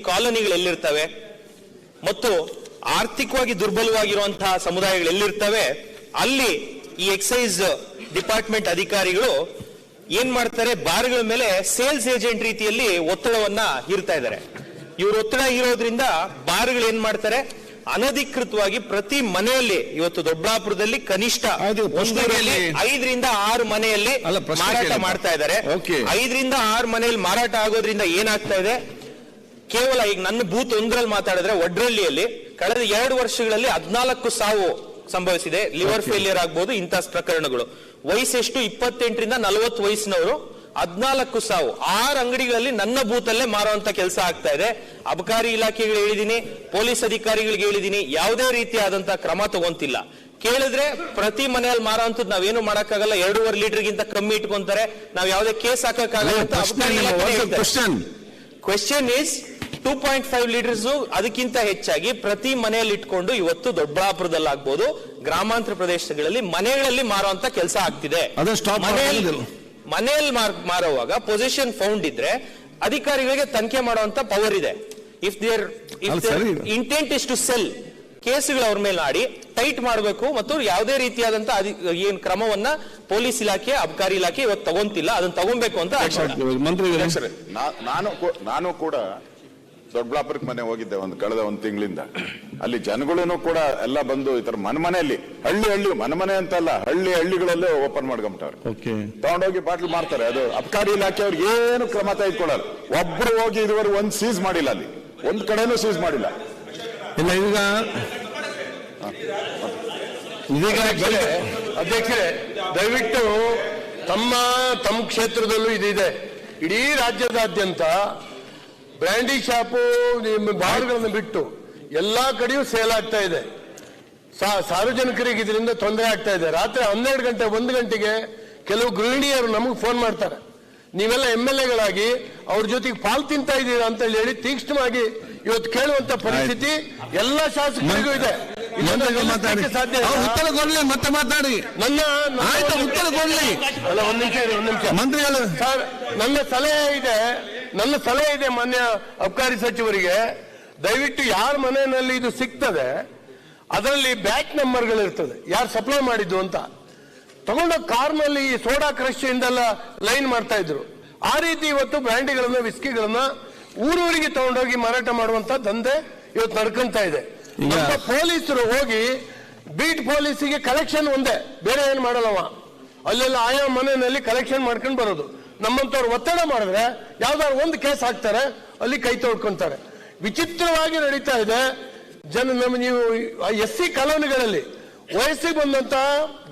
ಕಾಲೋನಿಗಳು ಎಲ್ಲಿರ್ತವೆ? ಮತ್ತು ಆರ್ಥಿಕವಾಗಿ ದುರ್ಬಲವಾಗಿರುವಂತಹ ಸಮುದಾಯಗಳು ಎಲ್ಲಿರ್ತವೆ? ಅಲ್ಲಿ ಈ ಎಕ್ಸೈಸ್ ಡಿಪಾರ್ಟ್ಮೆಂಟ್ ಅಧಿಕಾರಿಗಳು ಏನ್ ಮಾಡ್ತಾರೆ? ಬಾರ್ಗಳ ಮೇಲೆ ಸೇಲ್ಸ್ ಏಜೆಂಟ್ ರೀತಿಯಲ್ಲಿ ಒತ್ತಡವನ್ನ ಹೀರ್ತಾ ಇದ್ದಾರೆ. ಇವರು ಒತ್ತಡ ಇರೋದ್ರಿಂದ ಬಾರ್ಗಳು ಏನ್ ಮಾಡ್ತಾರೆ? ಅನಧಿಕೃತವಾಗಿ ಪ್ರತಿ ಮನೆಯಲ್ಲಿ ಇವತ್ತು ದೊಡ್ಡಾಪುರದಲ್ಲಿ ಕನಿಷ್ಠ. ಐದರಿಂದ ಆರು ಮನೆಯಲ್ಲಿ ಮಾರಾಟ ಮಾಡ್ತಾ ಇದ್ದಾರೆ. ಐದರಿಂದ ಆರು ಮನೆಯಲ್ಲಿ ಮಾರಾಟ ಆಗೋದ್ರಿಂದ ಏನಾಗ್ತಾ ಇದೆ? ಕೇವಲ ಈಗ ನನ್ನ ಬೂತ್ ಒಂದ್ರಲ್ಲಿ ಮಾತಾಡಿದ್ರೆ ಒಡ್ರಳ್ಳಿಯಲ್ಲಿ ಕಳೆದ ಎರಡು ವರ್ಷಗಳಲ್ಲಿ ಹದಿನಾಲ್ಕು ಸಾವು ಸಂಭವಿಸಿದೆ. ಲಿವರ್ ಫೇಲಿಯರ್ ಆಗ್ಬೋದು ಇಂತಹ ಪ್ರಕರಣಗಳು. ವಯಸ್ಸೆಷ್ಟು? ಇಪ್ಪತ್ತೆಂಟರಿಂದ ನಲವತ್ತು ವಯಸ್ಸಿನವರು. ಹದಿನಾಲ್ಕು ಸಾವು. ಆರು ಅಂಗಡಿಗಳಲ್ಲಿ ನನ್ನ ಬೂತಲ್ಲೇ ಮಾರುವಂತ ಕೆಲಸ ಆಗ್ತಾ ಇದೆ. ಅಬಕಾರಿ ಇಲಾಖೆಗಳು ಹೇಳಿದೀನಿ ಪೊಲೀಸ್ ಅಧಿಕಾರಿಗಳಿಗೆ ಹೇಳಿದೀನಿ ಯಾವುದೇ ರೀತಿಯಾದಂತಹ ಕ್ರಮ ತಗೊಂತಿಲ್ಲ. ಕೇಳಿದ್ರೆ ಪ್ರತಿ ಮನೆಯಲ್ಲಿ ಮಾರೋಂಥದ್ದು ನಾವೇನು ಮಾಡಕ್ಕಾಗಲ್ಲ. ಎರಡೂವರೆ ಲೀಟರ್ಗಿಂತ ಕಮ್ಮಿ ಇಟ್ಕೊಂತಾರೆ. ನಾವ್ ಯಾವುದೇ case ಹಾಕಕ್ಕಾಗಲ್ಲ. Question. Question is two point five litres ಅದಕ್ಕಿಂತ ಹೆಚ್ಚಾಗಿ ಪ್ರತಿ ಮನೆಯಲ್ಲಿ ಇಟ್ಕೊಂಡು ಇವತ್ತು ದೊಡ್ಡಬಳ್ಳಾಪುರದಲ್ಲಾಗ್ಬೋದು ಗ್ರಾಮಾಂತರ ಪ್ರದೇಶಗಳಲ್ಲಿ ಮನೆಗಳಲ್ಲಿ ಮಾರುವಂತ ಕೆಲಸ ಆಗ್ತಿದೆ. ಮನೆಯಲ್ಲಿ ಮನೆಯಲ್ಲಿ ಮಾರ್- ಮಾರುವಾಗ ಪೊಸಿಷನ್ ಫೌಂಡ್ ಇದ್ರೆ ಅಧಿಕಾರಿಗಳಿಗೆ ತನಿಖೆ ಮಾಡುವಂತ ಪವರ್ ಇದೆ. If their. Intent is to sell ಕೇಸುಗಳು ಅವ್ರ ಮೇಲೆ ಆಡಿ ಟೈಟ್ ಮಾಡಬೇಕು ಮತ್ತು ಯಾವುದೇ ರೀತಿಯಾದಂತ ಏನ್ ಕ್ರಮವನ್ನ ಪೊಲೀಸ್ ಇಲಾಖೆ ಅಬಕಾರಿ ಇಲಾಖೆ ಇವತ್ತು ತಗೊಂತಿಲ್ಲ ಅದನ್ನ ತಗೊಂಬೇಕು ಅಂತ ನಾನು ನಾನು ಕೂಡ ದೊಡ್ಡಬಳ್ಳಾಪುರಕ್ಕೆ ಮನೆ ಹೋಗಿದ್ದೆ ಒಂದು ಕಳೆದ ಒಂದು ತಿಂಗಳಿಂದ. ಅಲ್ಲಿ ಜನಗಳು ಕೂಡ ಎಲ್ಲ ಬಂದು ಈ ತರ ಮನೆ ಮನೆಯಲ್ಲಿ ಹಳ್ಳಿ ಹಳ್ಳಿ ಮನೆ ಮನೆ ಅಂತಲ್ಲ ಹಳ್ಳಿ ಹಳ್ಳಿಗಳಲ್ಲೇ ಓಪನ್ ಮಾಡ್ಕೊಂಬಿಟ್ಟವ್ರೆ. ತಗೊಂಡೋಗಿ ಬಾಟ್ಲ್ ಮಾಡ್ತಾರೆ ಅದು ಅಬ್ಕಾರಿ ಇಲಾಖೆ ಅವ್ರಿಗೆ ಏನು ಕ್ರಮ ತೆಗೆದುಕೊಳ್ಳಲ್ಲ. ಒಬ್ರು ಹೋಗಿ ಇದುವರೆಗೆ ಒಂದ್ ಸೀಸ್ ಮಾಡಿಲ್ಲ ಅಲ್ಲಿ. ಒಂದ್ ಕಡೆನೂ ಸೀಸ್ ಮಾಡಿಲ್ಲ. ಇಲ್ಲ ಈಗ ಇದೀಗ ಅಧ್ಯಕ್ಷರೇ ದಯವಿಟ್ಟು ತಮ್ಮ ತಮ್ಮ ಕ್ಷೇತ್ರದಲ್ಲೂ ಇದಿದೆ. ಇಡೀ ರಾಜ್ಯದಾದ್ಯಂತ ಬ್ರ್ಯಾಂಡಿ ಶಾಪು ನಿಮ್ಮ ಬಾರ್ಗಳನ್ನು ಬಿಟ್ಟು ಎಲ್ಲ ಕಡೆಯೂ ಸೇಲ್ ಆಗ್ತಾ ಇದೆ. ಸಾರ್ವಜನಿಕರಿಗೆ ಇದರಿಂದ ತೊಂದರೆ ಆಗ್ತಾ ಇದೆ. ರಾತ್ರಿ ಹನ್ನೆರಡು ಗಂಟೆ, ಒಂದು ಗಂಟೆಗೆ ಕೆಲವು ಗೃಹಿಣಿಯರು ನಮಗೆ ಫೋನ್ ಮಾಡ್ತಾರೆ. ನೀವೆಲ್ಲ ಎಂ ಎಲ್ ಎಗಳಾಗಿ ಅವ್ರ ಜೊತೆಗೆ ಪಾಲ್ ತಿಂತಾ ಇದ್ದೀರಾ ಅಂತ ಹೇಳಿ ತೀಕ್ಷ್ಣವಾಗಿ ಇವತ್ತು ಕೇಳುವಂತ ಪರಿಸ್ಥಿತಿ ಎಲ್ಲ ಶಾಸಕರಿಗೂ ಇದೆ. ಸಾಧ್ಯ. ಉತ್ತರ ಕೊಡ್ಲಿ ಮತ್ತೆ ಮಾತಾಡಿ. ನನ್ನ ಆಯ್ತು ಉತ್ತರ ಕೊಡ್ಲಿ. ಅಲ್ಲ ಒಂದ್ ನಿಮಿಷ ಇದೆ ಒಂದ್ ನಿಮಿಷ. ಮಂತ್ರಿಗಳು ಸರ್ ನನ್ನ ಸಲಹೆ ಇದೆ ನನ್ನ ಸಲಹೆ ಇದೆ ಮಾನ್ಯ ಅಬಕಾರಿ ಸಚಿವರಿಗೆ. ದಯವಿಟ್ಟು ಯಾರ ಮನೆಯಲ್ಲಿ ಇದು ಸಿಗ್ತದೆ ಅದರಲ್ಲಿ ಬ್ಯಾಕ್ ನಂಬರ್ಗಳಿರ್ತದೆ. ಯಾರು ಸಪ್ಲೈ ಮಾಡಿದ್ದು ಅಂತ. ತಗೊಂಡ ಕಾರ್ನಲ್ಲಿ ಸೋಡಾ ಕ್ರಶ್ ಇಂದೆಲ್ಲ ಲೈನ್ ಮಾಡ್ತಾ ಇದ್ರು. ಆ ರೀತಿ ಇವತ್ತು ಬ್ರ್ಯಾಂಡಿಗಳನ್ನ ವಿಸ್ಕಿಗಳನ್ನ ಊರೂರಿಗೆ ತಗೊಂಡೋಗಿ ಮಾರಾಟ ಮಾಡುವಂತ ದಂಧೆ ಇವತ್ತು ನಡ್ಕೊಂತ ಇದೆ. ಪೊಲೀಸರು ಹೋಗಿ ಬೀಟ್ ಪೊಲೀಸಿಗೆ ಕಲೆಕ್ಷನ್ ಒಂದೇ. ಬೇರೆ ಏನು ಮಾಡಲ್ಲವ? ಅಲ್ಲೆಲ್ಲ ಆಯಾ ಮನೆಯಲ್ಲಿ ಕಲೆಕ್ಷನ್ ಮಾಡ್ಕೊಂಡು ಬರೋದು. ನಮ್ಮಂತವ್ರು ಒತ್ತಡ ಮಾಡಿದ್ರೆ ಯಾವ್ದಾದ್ರು ಒಂದು ಕೇಸ್ ಹಾಕ್ತಾರೆ ಅಲ್ಲಿ ಕೈ ತೊಳ್ಕೊಂತಾರೆ. ವಿಚಿತ್ರವಾಗಿ ನಡೀತಾ ಇದೆ. ಜನ ನಮ್ಮ ನೀವು ಎಸ್ ಸಿ ಕಾಲೋನಿಗಳಲ್ಲಿ ವಯಸ್ಸಿಗೆ ಬಂದಂತ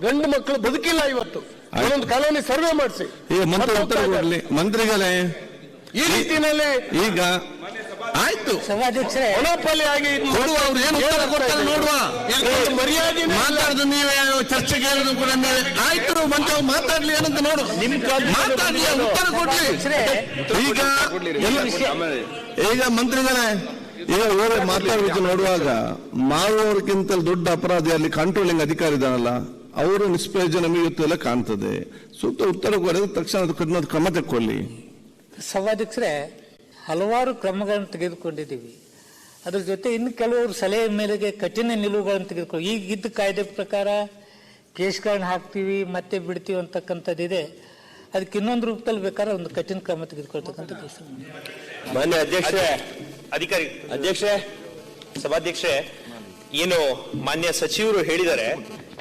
ಗಂಡು ಮಕ್ಕಳು ಬದುಕಿಲ್ಲ ಇವತ್ತು. ಒಂದೊಂದು ಕಾಲೋನಿ ಸರ್ವೆ ಮಾಡಿಸಿ. ಮಂತ್ರಿಗಳೇ ಈ ರೀತಿಯಲ್ಲಿ ಈಗ ಆಯ್ತು. ಸಭಾಧ್ಯಕ್ಷರೇ ಮೊನೋಪಲಿ ಆಗಿ ಇದ್ ಏನು ಉತ್ತರ ಕೊಡ್ತಾರೆ ನೋಡುವ. ಮರ್ಯಾದೆ ಮಾತಾಡಿದ ನೀವೇ ಚರ್ಚೆಗೆ ಹೇಳಿದ್ರು ಕೂಡ ಆಯ್ತು ಮಂತ್ರಿ ಮಾತಾಡ್ಲಿ ಏನಂತ ನೋಡು. ಮಾತಾಡ್ಲಿ ಉತ್ತರ ಕೊಡ್ಲಿ. ಈಗ ಈಗ ಮಂತ್ರಿಗಳೇ ಈಗ ಓರೆ ಮಾತಾಡ್ಬೇಕು ನೋಡುವಾಗ ಮಾರುವವರಿಗಿಂತ ದೊಡ್ಡ ಅಪರಾಧಿ ಅಲ್ಲಿ ಕಂಟ್ರೋಲಿಂಗ್ ಅಧಿಕಾರಿ ಇದಾನಲ್ಲ ಅವರು ನಿಷ್ಪ್ರಯೋಜನ ಮೀರುತ್ತೆಲ್ಲ ಎಲ್ಲ ಕಾಣ್ತದೆ. ಸೂಕ್ತ ಉತ್ತರ ಕೊಡೋದು ತಕ್ಷಣ ಅದು ಕಠಿಣ ಕ್ರಮ ತಕ್ಕೊಳ್ಳಿ. ಸಭಾಧ್ಯಕ್ಷರೇ ಹಲವಾರು ಕ್ರಮಗಳನ್ನು ತೆಗೆದುಕೊಂಡಿದ್ದೀವಿ. ಅದ್ರ ಜೊತೆ ಇನ್ನು ಕೆಲವರು ಸಲಹೆ ಮೇಲೆಗೆ ಕಠಿಣ ನಿಲುವುಗಳನ್ನು ತೆಗೆದುಕೊಂಡು ಈಗ ಇದ್ದ ಕಾಯ್ದೆ ಪ್ರಕಾರ ಕೇಸ್ಗಳನ್ನ ಹಾಕ್ತೀವಿ ಮತ್ತೆ ಬಿಡ್ತೀವಿ ಅಂತಕ್ಕಂಥದ್ದಿದೆ. ಅದಕ್ಕೆ ಇನ್ನೊಂದು ರೂಪದಲ್ಲಿ ಬೇಕಾದ್ರೆ ಒಂದು ಕಠಿಣ ಕ್ರಮ ತೆಗೆದುಕೊಳ್ತಕ್ಕಂಥ ಕೆಲಸ. ಮಾನ್ಯ ಅಧ್ಯಕ್ಷ ಅಧಿಕಾರಿ ಅಧ್ಯಕ್ಷ ಸಭಾಧ್ಯಕ್ಷ ಏನು ಮಾನ್ಯ ಸಚಿವರು ಹೇಳಿದ್ದಾರೆ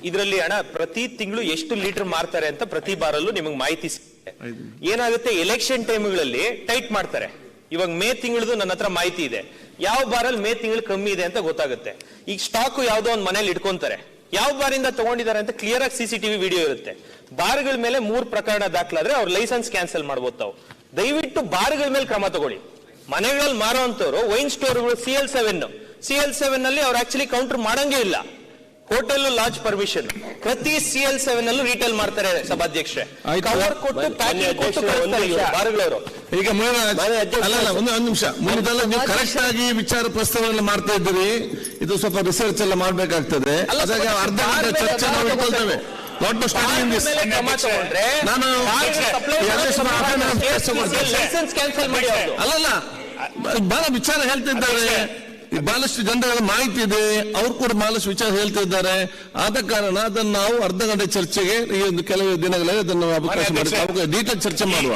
ಇದರಲ್ಲಿ ಹಣ ಪ್ರತಿ ತಿಂಗಳು ಎಷ್ಟು ಲೀಟರ್ ಮಾರ್ತಾರೆ ಅಂತ ಪ್ರತಿ ಬಾರಲ್ಲೂ ನಿಮಗೆ ಮಾಹಿತಿ ಏನಾಗುತ್ತೆ? ಎಲೆಕ್ಷನ್ ಟೈಮ್ಗಳಲ್ಲಿ ಟೈಟ್ ಮಾಡ್ತಾರೆ. ಇವಾಗ ಮೇ ತಿಂಗಳದು ನನ್ನ ಹತ್ರ ಮಾಹಿತಿ ಇದೆ. ಯಾವ ಬಾರಲ್ಲಿ ಮೇ ತಿಂಗಳು ಕಮ್ಮಿ ಇದೆ ಅಂತ ಗೊತ್ತಾಗುತ್ತೆ. ಈಗ ಸ್ಟಾಕ್ ಯಾವ್ದೋ ಒಂದು ಮನೇಲಿ ಇಟ್ಕೊಂತಾರೆ. ಯಾವ ಬಾರಿಂದ ತಗೊಂಡಿದ್ದಾರೆ ಅಂತ ಕ್ಲಿಯರ್ ಆಗಿ ಸಿಸಿಟಿವಿ ವಿಡಿಯೋ ಇರುತ್ತೆ. ಬಾರ್ಗಳ ಮೇಲೆ ಮೂರ್ ಪ್ರಕರಣ ದಾಖಲಾದ್ರೆ ಅವ್ರ ಲೈಸೆನ್ಸ್ ಕ್ಯಾನ್ಸಲ್ ಮಾಡ್ಬೋದು ತಾವು ದಯವಿಟ್ಟು ಬಾರ್ಗಳ ಮೇಲೆ ಕ್ರಮ ತಗೊಳ್ಳಿ. ಮನೆಗಳಲ್ಲಿ ಮಾರುವಂತವ್ರು wine ಸ್ಟೋರ್ಗಳು C L seven C L seven ಅಲ್ಲಿ ಅವ್ರು ಆಕ್ಚುಲಿ ಕೌಂಟರ್ ಮಾಡಂಗೇ ಇಲ್ಲ. ಹೋಟೆಲ್ ಲಾಂಚ್ ಪರ್ಮಿಷನ್ ಪ್ರತಿ ಸಿ ಎಲ್ ಸೆವೆನ್ ಅಲ್ಲೂ ರೀಟೇಲ್ ಮಾಡ್ತಾರೆ ಸಭಾಧ್ಯಕ್ಷರೇ. ಕವರ್ ಕೊಟ್ಟು ಪ್ಯಾಕಿಂಗ್ ಕೊಟ್ಟು ಬಾರ್ಗಳವರು ಈಗ ಒಂದು ಒಂದು ನಿಮಿಷ. ಮುಂದೆಲ್ಲ ನೀವು ಕರೆಕ್ಟ್ ಆಗಿ ವಿಚಾರ ಪ್ರಸ್ತಾವನೆ ಮಾಡ್ತಾ ಇದ್ದೀರಿ. ಇದು ಸ್ವಲ್ಪ ರಿಸರ್ಚ್ ಎಲ್ಲ ಮಾಡ್ಬೇಕಾಗ್ತದೆ. ಅರ್ಧ ಚರ್ಚೆ ನಾವು ಇಟ್ಕೊಳ್ತೇವೆ ತಗೊಂಡ್ರೆ ನಾನು. ಲೈಸೆನ್ಸ್ ಕ್ಯಾನ್ಸಲ್ ಮಾಡಿ ಅಲ್ಲಲ್ಲ ಬಹಳ ವಿಚಾರ ಹೇಳ್ತಿದ್ದಾರೆ. ಬಹಳಷ್ಟು ಜನರ ಮಾಹಿತಿ ಇದೆ. ಅವ್ರು ಕೂಡ ಬಹಳಷ್ಟು ವಿಚಾರ ಹೇಳ್ತಿದ್ದಾರೆ ಆದ ಕಾರಣ ಅದನ್ನು ನಾವು ಅರ್ಧ ಗಂಟೆ ಚರ್ಚೆಗೆ ಈ ಒಂದು ಕೆಲವು ದಿನಗಳಲ್ಲಿ ಅದನ್ನು ಅವಕಾಶ ಮಾಡಿ ಡೀಟೇಲ್ ಚರ್ಚೆ ಮಾಡುವ.